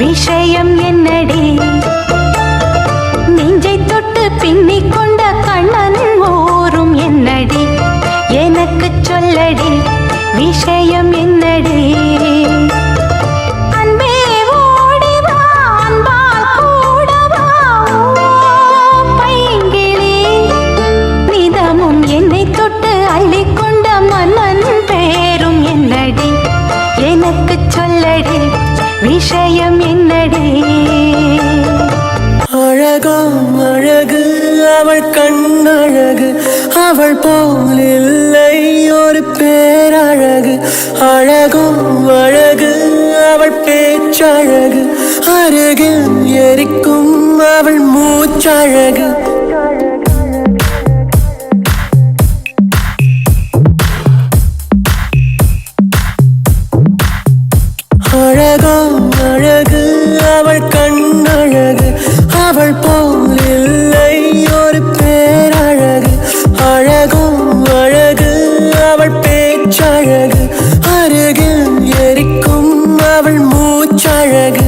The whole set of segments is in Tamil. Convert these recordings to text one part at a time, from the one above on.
விஷயம் என்னடி? நெஞ்சை தொட்டு பின்னிக் கொண்ட கண்ணன் ஓரும் என்னடி? எனக்கு சொல்லடி விஷயம் என்னடி? என்னடி? எனக்கு சொல்லடி விஷயம் என்னடி? அழகோ அழகு அவள் கண்ணழகு அவள் போல் இல்லை ஒரு பேரழகு. அழகோ அழகு அவள் பேச்சழகு. அருகில் எரிக்கும் அவள் மூச்சழகு. அழகோ அழகு அவள் கண்ணழகு அவள் போல் இல்லை ஒரு பேரழகு. அழகோ அழகு அவள் பேச்சழகு. அருகில் எரிக்கும் அவள் மூச்சழகு.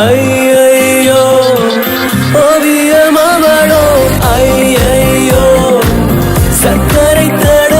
ஐயையோ ஓவியம் அவளோ ஐயையோ சக்கரை தட